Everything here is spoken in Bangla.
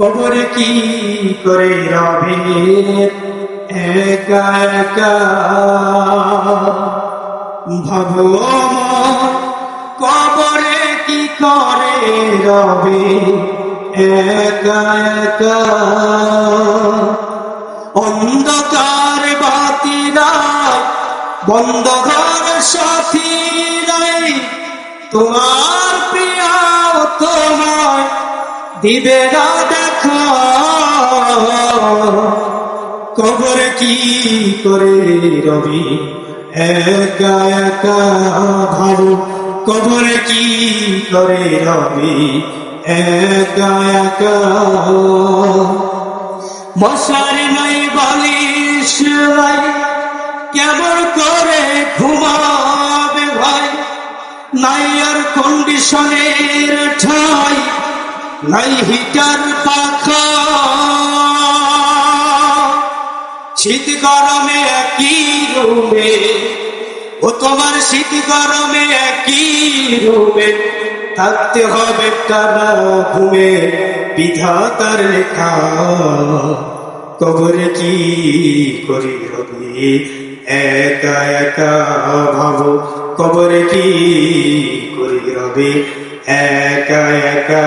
কবরে কি করে রবে একা একা। ভাবো কবরে কি করে রবে অন্ধকার বাতিরাই বন্ধ ঘর সাথী নাই তোমার প্রিয় তোমার দিবে না দেখা কবর কি করে রবি? একা একা ভালো। কবর কি করে রবি? একা একা। মশারি নাই বালিশ নাই কেমন করে ঘুমাবে ভাই? নাই আর কন্ডিশনের ঠাই হিটার পাখা। শীত গরমে একই রুমে, ও তোমার শীত গরমে একই রুমে, থাকতে হবে টানা ঘুমে, বিধাতার লেখা। কবরে কি করি রবি একা একা ভাবো, কবরে কি করি রবি? একা একা